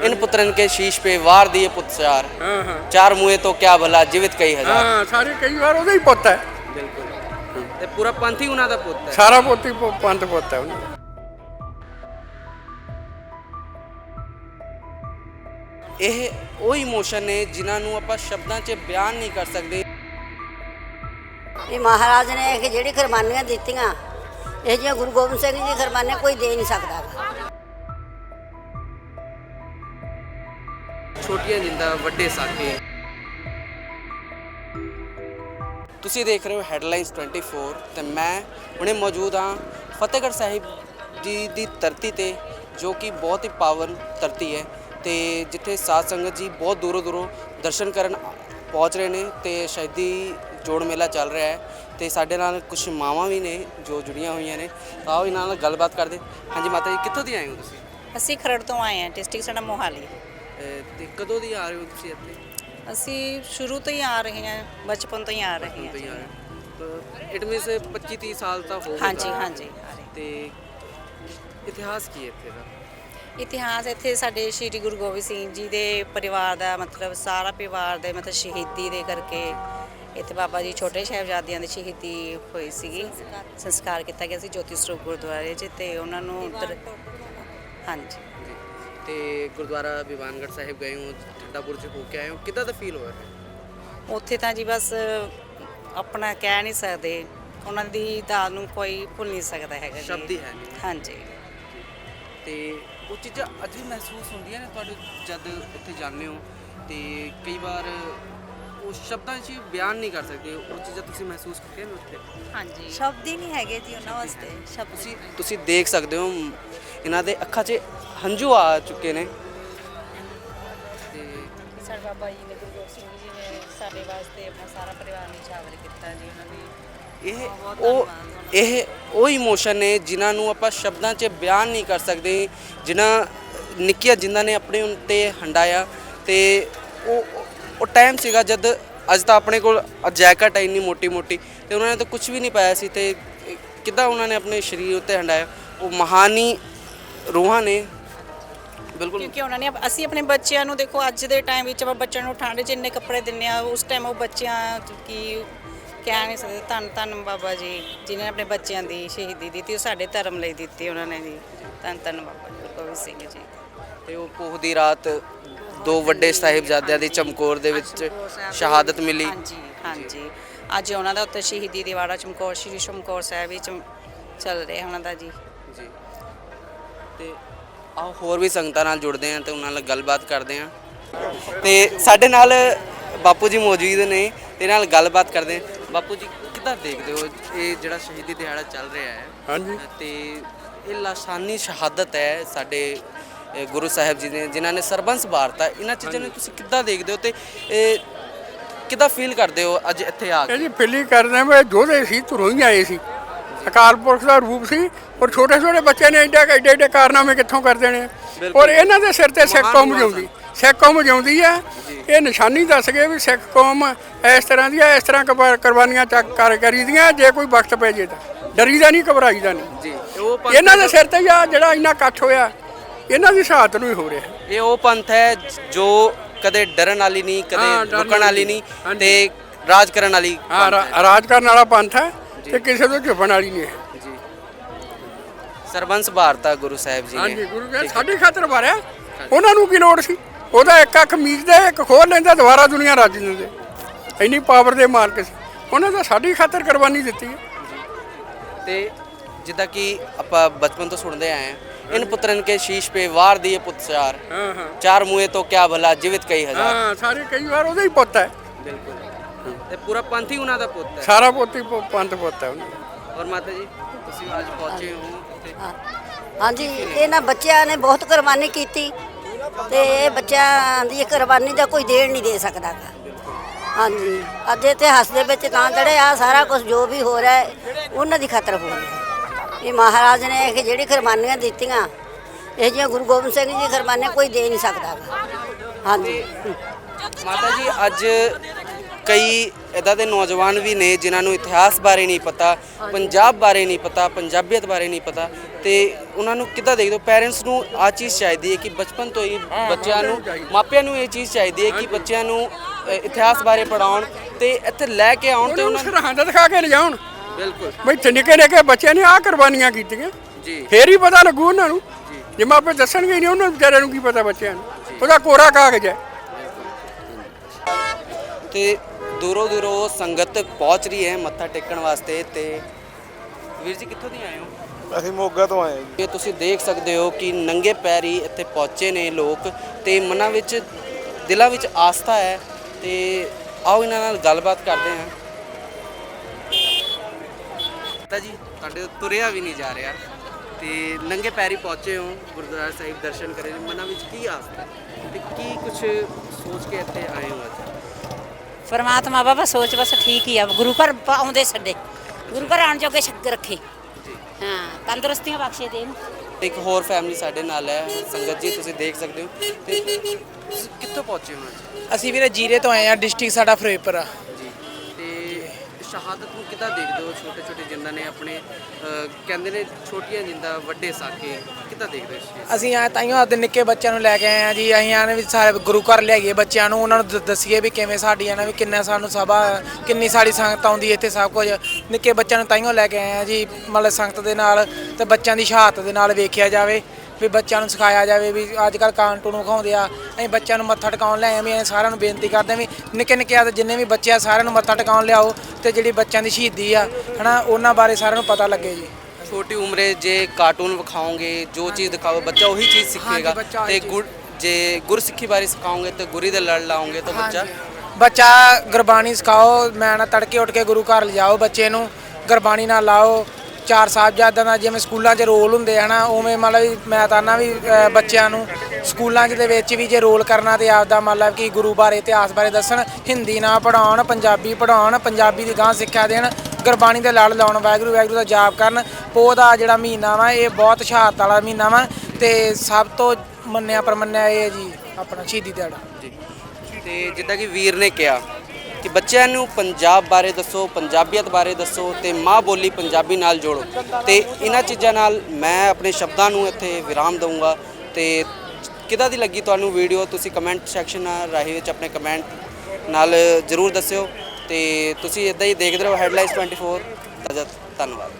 इन पुत्रन के शीश पे वार दिए पुत्रचार ਹਾਂ ਹਾਂ चार मुए तो क्या भला जीवित कई हजार ਹਾਂ ਸਾਰੇ ਕਈ ਵਾਰ ਉਹਦਾ ਹੀ ਪੁੱਤ ਹੈ ਬਿਲਕੁਲ ਤੇ ਪੂਰਾ ਪੰਥ ਹੀ ਉਹਨਾਂ ਦਾ ਪੁੱਤ ਹੈ ਸਾਰਾ ਪੋਤੀ ਪ- ਪੰਥ ਪੁੱਤ ਹੈ ਉਹਨਾਂ ਦਾ ਇਹ ਉਹ ਇਮੋਸ਼ਨ ਨੇ ਜਿਨ੍ਹਾਂ ਨੂੰ ਆਪਾਂ ਸ਼ਬਦਾਂ 'ਚ ਬਿਆਨ ਨਹੀਂ ਕਰ ਸਕਦੇ ਇਹ ਮਹਾਰਾਜ ਨੇ ਇਹ ਜਿਹੜੀ ਕੁਰਬਾਨੀਆਂ ਦਿੱਤੀਆਂ ਇਹ ਜਿਹੀਆਂ ਗੁਰੂ ਗੋਬਿੰਦ ਸਿੰਘ ਜੀ ਦੀ ਕੁਰਬਾਨੀਆਂ ਕੋਈ ਦੇ ਨਹੀਂ ਸਕਦਾ ਗਾ। ਜਿੰਦਾ ਵੱਡੇ ਸਾਕੇ। ਤੁਸੀਂ ਦੇਖ ਰਹੇ ਹੋ ਹੈਡਲਾਈਨਸ 24 ਤੇ ਮੈਂ ਹੁਣੇ ਮੌਜੂਦ ਹਾਂ ਫਤਿਹਗੜ੍ਹ ਸਾਹਿਬ ਜੀ ਦੀ ਧਰਤੀ ਤੇ, ਜੋ ਕਿ ਬਹੁਤ ਹੀ ਪਾਵਨ ਧਰਤੀ ਹੈ ਤੇ ਜਿੱਥੇ ਸਾਧ ਸੰਗਤ ਜੀ ਬਹੁਤ ਦੂਰੋਂ ਦੂਰੋਂ ਦਰਸ਼ਨ ਕਰਨ ਪਹੁੰਚ ਰਹੇ ਨੇ ਤੇ ਸ਼ਹੀਦੀ ਜੋੜ ਮੇਲਾ ਚੱਲ ਰਿਹਾ ਹੈ ਤੇ ਸਾਡੇ ਨਾਲ ਕੁਝ ਮਾਵਾਂ ਵੀ ਨੇ ਜੋ ਜੁੜੀਆਂ ਹੋਈਆਂ ਨੇ। ਤਾਂ ਆਓ ਇਹਨਾਂ ਨਾਲ ਗੱਲਬਾਤ ਕਰਦੇ। ਹਾਂਜੀ ਮਾਤਾ ਜੀ, ਕਿੱਥੋਂ ਦੀ ਆਏ ਹੋ ਤੁਸੀਂ? ਅਸੀਂ ਖਰੜ ਤੋਂ ਆਏ ਹਾਂ ਡਿਸਟ੍ਰਿਕਟ ਸਾਡਾ ਮੋਹਾਲੀ। ਤੇ ਕਦੋਂ ਦੀ ਆ ਰਹੇ ਹੋ ਤੁਸੀਂ ਇੱਥੇ? ਅਸੀਂ ਸ਼ੁਰੂ ਤੋਂ ਹੀ ਆ ਰਹੇ ਹਾਂ ਬਚਪਨ ਤੋਂ ਹੀ ਆ ਰਹੇ ਹਾਂ ਇਟ ਮੀਨਸ 25 30 ਸਾਲ ਤਾਂ ਹੋ ਗਏ ਹਾਂਜੀ ਹਾਂਜੀ ਆ ਰਹੇ। ਤੇ ਇਤਿਹਾਸ ਕੀ ਹੈ ਇੱਥੇ ਦਾ? ਇਤਿਹਾਸ ਇੱਥੇ ਸਾਡੇ ਸ਼੍ਰੀ ਗੁਰੂ ਗੋਬਿੰਦ ਸਿੰਘ ਜੀ ਦੇ ਪਰਿਵਾਰ ਦਾ ਮਤਲਬ ਸਾਰਾ ਪਰਿਵਾਰ ਦੇ ਮਤਲਬ ਸ਼ਹੀਦੀ ਦੇ ਕਰਕੇ ਇੱਥੇ ਬਾਬਾ ਜੀ ਛੋਟੇ ਸਾਹਿਬਜ਼ਾਦਿਆਂ ਦੀ ਸ਼ਹੀਦੀ ਹੋਈ ਸੀਗੀ। ਸੰਸਕਾਰ। ਕੀਤਾ ਗਿਆ ਸੀ ਜੋਤੀ ਸਰੂਪ ਗੁਰਦੁਆਰੇ 'ਚ ਤੇ ਉਹਨਾਂ ਨੂੰ ਹਾਂਜੀ। ਤੇ ਗੁਰਦੁਆਰਾ ਵਿਵਾਨਗੜ੍ਹ ਸਾਹਿਬ ਗਏ ਹੋ ਠੰਡਾਪੁਰ ਚ ਹੋ ਕੇ ਆਏ ਹੋ ਕਿੱਦਾਂ ਦਾ ਫੀਲ ਹੋਇਆ? ਉੱਥੇ ਤਾਂ ਜੀ ਬਸ ਆਪਣਾ ਕਹਿ ਨਹੀਂ ਸਕਦੇ ਉਹਨਾਂ ਦੀ ਦਾਲ ਨੂੰ ਕੋਈ ਭੁੱਲ ਨਹੀਂ ਸਕਦਾ ਹੈਗਾ ਜੀ। ਸ਼ਬਦ ਹੀ ਹੈ ਨਹੀਂ। ਹਾਂਜੀ। ਤੇ ਉਹ ਚੀਜ਼ਾਂ ਅੱਜ ਵੀ ਮਹਿਸੂਸ ਹੁੰਦੀਆਂ ਨੇ ਤੁਹਾਡੇ ਜਦ ਉੱਥੇ ਜਾਂਦੇ ਹੋ ਤੇ ਕਈ ਵਾਰ ਉਹ ਸ਼ਬਦਾਂ 'ਚ ਬਿਆਨ ਨਹੀਂ ਕਰ ਸਕਦੇ ਉਹ ਚੀਜ਼ਾਂ ਤੁਸੀਂ ਮਹਿਸੂਸ ਕੀਤੀਆਂ ਨੇ ਉੱਥੇ ਹਾਂਜੀ। ਸ਼ਬਦ ਹੀ ਨਹੀਂ ਹੈਗੇ ਜੀ ਉਹਨਾਂ ਵਾਸਤੇ ਸ਼ਬਦ। ਤੁਸੀਂ ਤੁਸੀਂ ਦੇਖ ਸਕਦੇ ਹੋ ਇਹਨਾਂ ਦੇ ਅੱਖਾਂ 'ਚ ਹੰਝੂ ਆ ਚੁੱਕੇ ਨੇ। ਤੇ ਸਾਡੇ ਬਾਬਾ ਜੀ ਨੇ ਗੁਰੂ ਗੋਬਿੰਦ ਸਿੰਘ ਜੀ ਨੇ ਸਾਡੇ ਵਾਸਤੇ ਆਪਣਾ ਸਾਰਾ ਪਰਿਵਾਰ ਨਿਛਾਵਰ ਕੀਤਾ ਜੀ ਉਹਨਾਂ ਨੇ ਇਹ ਉਹ ਇਹ ਉਹ ਇਮੋਸ਼ਨ ਨੇ ਜਿਨ੍ਹਾਂ ਨੂੰ ਆਪਾਂ ਸ਼ਬਦਾਂ 'ਚ ਬਿਆਨ ਨਹੀਂ ਕਰ ਸਕਦੇ ਜਿਨ੍ਹਾਂ ਨਿੱਕੀਆਂ ਜਿਨ੍ਹਾਂ ਨੇ ਆਪਣੇ ਉੱਤੇ ਹੰਡਾਇਆ ਤੇ ਉਹ ਉਹ ਟਾਈਮ ਸੀਗਾ ਜਦ ਅੱਜ ਤਾਂ ਆਪਣੇ ਕੋਲ ਜੈਕਟ ਹੈ ਇੰਨੀ ਮੋਟੀ ਮੋਟੀ ਤੇ ਉਹਨਾਂ ਨੇ ਤਾਂ ਕੁਝ ਵੀ ਨਹੀਂ ਪਾਇਆ ਸੀ ਤੇ ਕਿੱਦਾਂ ਉਹਨਾਂ ਨੇ ਆਪਣੇ ਸਰੀਰ ਉੱਤੇ ਹੰਡਾਇਆ? ਉਹ ਮਹਾਨੀ ਰੂਹਾਂ ਨੇ। ਬਿਲਕੁਲ। ਕਿਉਂਕਿ ਉਹਨਾਂ ਨੇ ਅਸੀਂ ਆਪਣੇ ਬੱਚਿਆਂ ਨੂੰ ਦੇਖੋ ਅੱਜ ਦੇ ਟਾਈਮ ਵਿੱਚ ਆਪਾਂ ਬੱਚਿਆਂ ਨੂੰ ਠੰਡ 'ਚ ਇੰਨੇ ਕੱਪੜੇ ਦਿੰਨੇ ਆ ਉਸ ਟਾਈਮ ਉਹ ਬੱਚਿਆਂ ਕੀ ਕਹਿ ਨਹੀਂ ਸਕਦੇ ਧੰਨ ਧੰਨ ਬਾਬਾ ਜੀ ਜਿਨ੍ਹਾਂ ਨੇ ਆਪਣੇ ਬੱਚਿਆਂ ਦੀ ਸ਼ਹੀਦੀ ਦਿੱਤੀ ਉਹ ਸਾਡੇ ਧਰਮ ਲਈ ਦਿੱਤੀ ਉਹਨਾਂ ਨੇ ਜੀ। ਧੰਨ ਧੰਨ ਬਾਬਾ ਜੀ ਗੋਬਿੰਦ ਸਿੰਘ ਜੀ। ਤੇ ਉਹ ਪੋਹ ਦੀ ਰਾਤ ਦੋ ਵੱਡੇ ਸਾਹਿਬਜ਼ਾਦਿਆਂ ਦੀ ਚਮਕੌਰ ਦੇ ਵਿੱਚ ਸ਼ਹਾਦਤ ਮਿਲੀ। ਹਾਂਜੀ ਹਾਂਜੀ। ਅੱਜ ਉਹਨਾਂ ਦਾ ਉੱਤੇ ਸ਼ਹੀਦੀ ਦਿਵਾੜਾ ਚਮਕੌਰ ਸ਼੍ਰੀ ਚਮਕੌਰ ਸਾਹਿਬ ਵਿੱਚ ਚੱਲ ਰਿਹਾ ਉਹਨਾਂ ਦਾ ਜੀ। ਜੀ। ਤੇ ਆਓ ਹੋਰ ਵੀ ਸੰਗਤਾਂ ਨਾਲ ਜੁੜਦੇ ਹਾਂ ਤੇ ਉਹਨਾਂ ਨਾਲ ਗੱਲਬਾਤ ਕਰਦੇ ਹਾਂ ਤੇ ਸਾਡੇ ਨਾਲ ਬਾਪੂ ਜੀ ਮੌਜੂਦ ਨੇ ਤੇ ਨਾਲ ਗੱਲਬਾਤ ਕਰਦੇ ਹਾਂ ਬਾਪੂ ਜੀ ਕਿੱਦਾਂ ਦੇਖਦੇ ਹੋ ਇਹ ਜਿਹੜਾ ਸ਼ਹੀਦੀ ਦਿਹਾੜਾ ਚੱਲ ਰਿਹਾ ਹੈ? ਹਾਂਜੀ। ਤੇ ਇਹ ਲਾਸਾਨੀ ਸ਼ਹਾਦਤ ਹੈ ਸਾਡੇ ਅ, ਗੁਰੂ ਸਾਹਿਬ ਜੀ ਨੇ ਜਿਨ੍ਹਾਂ ਨੇ ਸਰਬੰਸ ਵਾਰਤਾ ਇਹਨਾਂ ਚੀਜ਼ਾਂ ਨੂੰ ਤੁਸੀਂ ਕਿੱਦਾਂ ਦੇਖਦੇ ਹੋ ਤੇ ਕਿੱਦਾਂ ਫੀਲ ਕਰਦੇ ਹੋ ਅੱਜ ਇੱਥੇ ਆ ਕੇ? ਜੀ ਫਿੱਲੀ ਕਰਦੇ ਵੇ ਦੋਦੇ ਸੀ ਧੁਰੋਂ ਹੀ ਆਏ ਸੀ। ਅਕਾਲ ਪੁਰਖ ਦਾ ਰੂਪ ਸੀ ਔਰ ਛੋਟੇ ਛੋਟੇ ਬੱਚੇ ਨੇ ਐਡੇ ਐਡੇ ਐਡੇ ਕਾਰਨਾਮੇ ਕਿੱਥੋਂ ਕਰ ਦੇਣੇ ਬਿਲਕੁਲ। ਔਰ ਇਹਨਾਂ ਦੇ ਸਿਰ ਤੇ ਸਿੱਖ ਕੌਮ ਜਿਉਂਦੀ ਸਿੱਖ ਕੌਮ ਜਿਉਂਦੀ ਆ। ਇਹ ਨਿਸ਼ਾਨੀ ਦੱਸ ਗਏ ਵੀ ਸਿੱਖ ਕੌਮ ਇਸ ਤਰ੍ਹਾਂ ਦੀ ਆ ਇਸ ਤਰ੍ਹਾਂ ਕੁਰਬਾ- ਕੁਰਬਾਨੀਆਂ ਚੱਕ ਕਰ ਕਰੀਦੀਆਂ ਜੇ ਕੋਈ ਵਕਤ ਪੈ ਜੇ ਤਾਂ। ਡਰੀਦਾ ਨਹੀਂ ਘਬਰਾਈਦਾ ਨਹੀਂ। ਜੀ। ਉਹ ਇਹਨਾਂ ਦੇ ਸਿਰ ਤੇ ਹੀ ਆ ਜਿਹੜਾ ਇੰਨਾ ਇਕੱਠ ਹੋਇਆ। ਇਹਨਾਂ ਦੀ ਸ਼ਹਾਦਤ ਨੂੰ ਹੀ ਹੋ ਰਿਹਾ ਇਹ ਉਹ ਪੰਥ ਹੈ ਜੋ ਕਦੇ ਡਰਨ ਵਾਲੀ ਨਹੀਂ ਹਾਂ, ਕਦੇ ਡਰਨ ਰੁਕਣ ਵਾਲੀ ਨਹੀਂ। ਤੇ ਰਾਜ ਕਰਨ ਵਾਲੀ ਹਾਂ ਰਾ- ਰਾਜ ਕਰਨ ਵਾਲਾ ਪੰਥ ਹੈ ਤੇ ਕਿਸੇ ਤੋਂ ਝੁਕਣ ਵਾਲੀ ਨਹੀਂ ਹੈ। ਜੀ। ਸਰਬੰਸ ਭਾਰਤਾ ਗੁਰੂ ਸਾਹਿਬ ਜੀ ਹਾਂਜੀ ਨੇ ਗੁਰੂ ਜੀ ਸਾਡੀ ਖਾਤਰ ਮਾਰਿਆ ਉਹਨਾਂ ਨੂੰ ਕੀ ਲੋੜ ਸੀ? ਉਹਦਾ ਇੱਕ ਅੱਖ ਮੀਚਦੇ ਇੱਕ ਖੋਲ ਲੈਂਦਾ ਦੁਬਾਰਾ ਦੁਨੀਆ ਰੱਜ ਦਿੰਦੇ। ਇੰਨੀ ਪਾਵਰ ਦੇ ਮਾਲਕ ਸੀ। ਉਹਨਾਂ ਤਾਂ ਸਾਡੀ ਖਾਤਰ ਕੁਰਬਾਨੀ ਦਿੱਤੀ ਹੈ। ਤੇ ਜਿੱਦਾਂ ਕਿ ਆਪਾਂ ਬਚਪਨ ਤੋਂ ਸੁਣਦੇ ਆਏ ਹਾਂ ਇਨ ਪੁੱਤਰਨ ਕੇ ਸ਼ੀਸ਼ पे वार दिए पुत्रचार ਹਾਂ ਹਾਂ चार मुए तो क्या भला जीवित कई हजार ਹਾਂ ਸਾਰੇ ਕਈ ਵਾਰ ਉਹਦਾ ਹੀ ਪੁੱਤ ਹੈ ਬਿਲਕੁਲ ਤੇ ਪੂਰਾ ਪੰਥ ਹੀ ਉਹਨਾਂ ਦਾ ਪੁੱਤ ਹੈ ਸਾਰਾ ਪੁੱਤੀ ਪੰਥ ਪੁੱਤ ਹੈ ਉਹਨਾਂ ਦਾ। ਔਰ ਮਾਤਾ ਜੀ ਤੁਸੀਂ ਅੱਜ ਪਹੁੰਚੇ ਹੋ ਇੱਥੇ ਹਾਂ। ਹਾਂਜੀ ਇਹਨਾਂ ਬੱਚਿਆਂ ਨੇ ਬਹੁਤ ਕੁਰਬਾਨੀ ਕੀਤੀ ਤੇ ਇਹ ਬੱਚਿਆਂ ਦੀ ਕੁਰਬਾਨੀ ਦਾ ਕੋਈ ਦੇਣ ਨਹੀਂ ਦੇ ਸਕਦਾ ਗਾ। ਹਾਂਜੀ ਅੱਜ ਇਤਿਹਾਸ ਦੇ ਵਿੱਚ ਤਾਂ ਜਿਹੜੇ ਆ ਸਾਰਾ ਕੁਝ ਜੋ ਵੀ ਹੋ ਰਿਹਾ ਹੈ ਉਹਨਾਂ ਦੀ ਖਾਤਰ ਹੋ ਰਿਹਾ ਹੈ। ਇਹ ਮਹਾਰਾਜ ਨੇ ਇਹ ਜਿਹੜੀ ਕੁਰਬਾਨੀਆਂ ਦਿੱਤੀਆਂ ਇਹ ਜਿਹੀਆਂ ਗੁਰੂ ਗੋਬਿੰਦ ਸਿੰਘ ਜੀ ਕੁਰਬਾਨੀਆਂ ਕੋਈ ਦੇ ਨਹੀਂ ਸਕਦਾ। ਗਾ। ਹਾਂਜੀ। ਮਾਤਾ ਜੀ ਅੱਜ ਕਈ ਇਦਾਂ ਦੇ ਨੌਜਵਾਨ ਵੀ ਨੇ ਜਿਨ੍ਹਾਂ ਨੂੰ ਇਤਿਹਾਸ ਬਾਰੇ ਨਹੀਂ ਪਤਾ ਪੰਜਾਬ ਬਾਰੇ ਨਹੀਂ ਪਤਾ ਪੰਜਾਬੀਅਤ ਬਾਰੇ ਨਹੀਂ ਪਤਾ ਤੇ ਉਹਨਾਂ ਨੂੰ ਕਿੱਦਾਂ ਦੇਖਦੇ ਹੋ? ਪੈਰੈਂਟਸ ਨੂੰ ਆ ਚੀਜ਼ ਚਾਹੀਦੀ ਹੈ ਕਿ ਬਚਪਨ ਤੋਂ ਹੀ ਬੱਚਿਆਂ ਨੂੰ ਮਾਪਿਆਂ ਨੂੰ ਇਹ ਚੀਜ਼ ਚਾਹੀਦੀ ਹੈ ਕਿ ਬੱਚਿਆਂ ਨੂੰ ਅ, ਇਤਿਹਾਸ ਬਾਰੇ ਪੜਾਉਣ ਤੇ ਇੱਥੇ ਲੈ ਕੇ ਆਉਣ ਤੇ ਉਹਨਾਂ ਨੂੰ ਉਹਨਾਂ ਨੂੰ ਸਰਹੰਦ ਦਿਖਾ ਕੇ ਲਿਜਾਉਣ ਬਿਲਕੁਲ। ਬਈ ਨਿੱਕੇ ਨਿੱਕੇ ਬੱਚਿਆਂ ਨੇ ਆਹ ਕੁਰਬਾਨੀਆਂ ਕੀਤੀਆਂ। ਜੀ। ਫੇਰ ਹੀ ਪਤਾ ਲੱਗੂ ਉਹਨਾਂ ਨੂੰ। ਜੇ। ਮਾਪੇ ਦੱਸਣਗੇ ਹੀ ਨਹੀਂ ਉਹਨਾਂ ਵਿਚਾਰਿਆਂ ਨੂੰ ਕੀ ਪਤਾ ਬੱਚਿਆਂ ਨੂੰ। ਉਹਦਾ ਕੋਰਾ ਕਾਗਜ਼ ਹੈ। ਤੇ ਦੂਰੋਂ ਦੂਰੋਂ ਸੰਗਤ ਪਹੁੰਚ ਰਹੀ ਹੈ ਮੱਥਾ ਟੇਕਣ ਵਾਸਤੇ ਤੇ ਵੀਰ ਜੀ ਕਿੱਥੋਂ ਦੀ ਆਏ ਹੋ? ਅਸੀਂ ਮੋਗਾ ਤੋਂ ਆਏ ਹਾਂ ਜੀ। ਇਹ ਤੁਸੀਂ ਦੇਖ ਸਕਦੇ ਹੋ ਕਿ ਨੰਗੇ ਪੈਰੀ ਇੱਥੇ ਪਹੁੰਚੇ ਨੇ ਲੋਕ ਤੇ ਮਨਾਂ ਵਿੱਚ ਦਿਲਾਂ ਵਿੱਚ ਆਸਥਾ ਹੈ ਤੇ ਆਓ ਇਹਨਾਂ ਨਾਲ ਗੱਲਬਾਤ ਕਰਦੇ ਹਾਂ। ਤਾਂ ਜੀ ਤੁਹਾਡੇ ਤੋਂ ਤੁਰਿਆ ਵੀ ਨਹੀਂ ਜਾ ਰਿਹਾ। ਤੇ ਨੰਗੇ ਪੈਰੀ ਪਹੁੰਚੇ ਹੋ ਗੁਰਦੁਆਰਾ ਸਾਹਿਬ ਦਰਸ਼ਨ ਕਰੇ ਮਨਾਂ ਵਿੱਚ ਕੀ ਆਸਥਾ ਹੈ? ਤੇ ਕੀ ਕੁਝ ਸੋਚ ਕੇ ਇੱਥੇ ਆਏ ਹੋ ਅੱਜ? ਪਰਮਾਤਮਾ ਬਾਬਾ ਸੋਚ ਬਸ ਠੀਕ ਹੀ ਆ ਗੁਰੂ ਘਰ ਪ- ਆਉਂਦੇ ਛੱਡੇ ਗੁਰੂ ਘਰ ਆਉਣ ਜੋਗੇ ਸ਼ੱਕ ਰੱਖੇ। ਹਾਂ ਤੰਦਰੁਸਤੀਆਂ ਬਖਸ਼ੇ ਦੇ ਇਹਨੂੰ ਇੱਕ ਹੋਰ ਫੈਮਿਲੀ ਸਾਡੇ ਨਾਲ ਹੈ ਸੰਗਤ ਜੀ ਤੁਸੀਂ ਦੇਖ ਸਕਦੇ ਹੋ। ਤੇ ਤੁਸੀਂ ਕਿੱਥੋਂ ਪਹੁੰਚੇ ਹੋ ਅੱਜ? ਅਸੀਂ ਵੀਰੇ ਜੀਰੇ ਤੋਂ ਆਏ ਆ ਡਿਸਟ੍ਰਿਕਟ ਸਾਡਾ ਫਿਰੋਜ਼ਪੁਰ ਆ। ਸ਼ਹਾਦਤ ਨੂੰ ਕਿੱਦਾਂ ਦੇਖਦੇ ਹੋ? ਛੋਟੇ ਛੋਟੇ ਜਿੰਦਾਂ ਨੇ ਆਪਣੇ ਕਹਿੰਦੇ ਨੇ ਛੋਟੀਆਂ ਜਿੰਦਾਂ ਵੱਡੇ ਸਾਕੇ ਕਿੱਦਾਂ ਦੇਖਦੇ ਹੋ ਅਸੀਂ ਆ ਤਾਈਓ ਆਪਦੇ ਨਿੱਕੇ ਬੱਚਿਆਂ ਨੂੰ ਲੈ ਕੇ ਆਏ ਆ ਜੀ। ਅਸੀਂ ਆਨੇ ਵੀ ਸਾਰੇ ਗੁਰੂ ਘਰ ਲਿਆਈਏ ਬੱਚਿਆਂ ਨੂੰ। ਉਹਨਾਂ ਨੂੰ ਦੱਸੀਏ ਵੀ ਕਿਵੇਂ ਸਾਡੀ ਆ ਨਾ, ਵੀ ਕਿੰਨਾ ਸਾਨੂੰ ਸਭਾ, ਕਿੰਨੀ ਸਾਡੀ ਸੰਗਤ ਆਉਂਦੀ ਇੱਥੇ ਸਭ ਕੁਝ। ਨਿੱਕੇ ਬੱਚਿਆਂ ਨੂੰ ਤਾਈਓ ਲੈ ਕੇ ਆਏ ਆ ਜੀ, ਮਤਲਬ ਸੰਗਤ ਦੇ ਨਾਲ ਤੇ ਬੱਚਿਆਂ ਦੀ ਸ਼ਹਾਦਤ ਦੇ ਨਾਲ ਵੇਖਿਆ ਜਾਵੇ। ਵੀ ਬੱਚਿਆਂ ਨੂੰ ਸਿਖਾਇਆ ਜਾਵੇ ਵੀ ਅੱਜ ਕੱਲ ਕਾਰਟੂਨ ਵਿਖਾਉਂਦੇ ਆ ਅਸੀਂ ਬੱਚਿਆਂ ਨੂੰ ਮੱਥਾ ਟਿਕਾਉਣ ਲੈ ਆਏ ਵੀ ਅਸੀਂ ਸਾਰਿਆਂ ਨੂੰ ਬੇਨਤੀ ਕਰਦੇ ਹਾਂ ਵੀ ਨਿੱਕੇ ਨਿੱਕੇ ਆ ਜਿੰਨੇ ਵੀ ਬੱਚੇ ਆ ਸਾਰਿਆਂ ਨੂੰ ਮੱਥਾ ਟਿਕਾਉਣ ਲਿਆਓ ਤੇ ਜਿਹੜੀ ਬੱਚਿਆਂ ਦੀ ਸ਼ਹੀਦੀ ਆ ਹਨਾ ਉਹਨਾਂ ਬਾਰੇ ਸਾਰਿਆਂ ਨੂੰ ਪਤਾ ਲੱਗੇ ਜੀ। ਛੋਟੀ ਉਮਰੇ ਜੇ ਕਾਰਟੂਨ ਵਿਖਾਓਗੇ ਜੋ ਚੀਜ਼ ਦਿਖਾਓ ਬੱਚਾ ਉਹੀ ਚੀਜ਼ ਸਿੱਖੇਗਾ ਤੇ ਗੁਰ ਜੇ ਗੁਰਸਿੱਖੀ ਬਾਰੇ ਸਿਖਾਓਗੇ ਤੇ ਗੁਰੀ ਦੇ ਲੜ ਲਾਓਗੇ ਤਾਂ ਬੱਚਾ ਬੱਚਾ ਗੁਰਬਾਣੀ ਸਿਖਾਓ ਮੈਂ ਨਾ ਤੜਕੇ ਉੱਠ ਕੇ ਗੁਰੂ ਘਰ ਲਿਜਾਓ ਬੱਚੇ ਨੂੰ ਗੁਰਬਾਣੀ ਨਾਲ ਲਾਓ ਚਾਰ ਸਾਹਿਬਜ਼ਾਦਿਆਂ ਦਾ ਜਿਵੇਂ ਸਕੂਲਾਂ 'ਚ ਰੋਲ ਹੁੰਦੇ ਆ ਨਾ ਉਵੇਂ ਮਤਲਬ ਮੈਂ ਤਾਂ ਨਾ ਵੀ ਬੱਚਿਆਂ ਨੂੰ ਸਕੂਲਾਂ 'ਚ ਦੇ ਵਿੱਚ ਵੀ ਜੇ ਰੋਲ ਕਰਨਾ ਤੇ ਆਪਦਾ ਮਤਲਬ ਕਿ ਗੁਰੂ ਬਾਰੇ, ਇਤਿਹਾਸ ਬਾਰੇ ਦੱਸਣ, ਹਿੰਦੀ ਨਾ ਪੜਾਉਣ ਪੰਜਾਬੀ ਪੜਾਉਣ ਪੰਜਾਬੀ ਦੀ ਗਾਂ ਸਿੱਖਿਆ ਦੇਣ, ਗੁਰਬਾਣੀ ਦੇ ਲੜ ਲਾਉਣ, ਵਾਹਿਗੁਰੂ ਵਾਹਿਗੁਰੂ ਦਾ ਜਾਪ ਕਰਨ, ਪੋਹ ਦਾ ਜਿਹੜਾ ਮਹੀਨਾ ਵਾ, ਇਹ ਬਹੁਤ ਸ਼ਹਾਦਤ ਵਾਲਾ ਮਹੀਨਾ ਵਾ ਤੇ ਸਭ ਤੋਂ ਮੰਨਿਆ ਪਰਮੰਨਿਆ ਇਹ ਹੈ ਜੀ ਆਪਣਾ ਸ਼ਹੀਦੀ ਦਿਹਾੜਾ। ਜੀ। ਤੇ ਜਿੱਦਾਂ ਕਿ ਵੀਰ ਨੇ ਕਿਹਾ ਕਿ ਬੱਚਿਆਂ ਨੂੰ ਪੰਜਾਬ ਬਾਰੇ ਦੱਸੋ, ਪੰਜਾਬੀਅਤ ਬਾਰੇ ਦੱਸੋ ਤੇ ਮਾਂ ਬੋਲੀ ਪੰਜਾਬੀ ਨਾਲ ਜੋੜੋ। ਤੇ ਇਹਨਾਂ ਚੀਜ਼ਾਂ ਨਾਲ ਮੈਂ ਆਪਣੇ ਸ਼ਬਦਾਂ ਨੂੰ ਇੱਥੇ ਵਿਰਾਮ ਦਊਂਗਾ ਤੇ ਕਿੱਦਾਂ ਦੀ ਲੱਗੀ ਤੁਹਾਨੂੰ ਵੀਡੀਓ, ਤੁਸੀਂ ਕਮੈਂਟ ਸੈਕਸ਼ਨ ਰਾਹੀਂ ਵਿੱਚ ਆਪਣੇ ਕਮੈਂਟ ਨਾਲ ਜਰੂਰ ਦੱਸਿਓ ਤੇ ਤੁਸੀਂ ਇਦਾਂ ਹੀ ਦੇਖਦੇ ਰਹੋ ਹੈਡਲਾਈਨਸ 24 ਤਜਤ ਧੰਨਵਾਦ।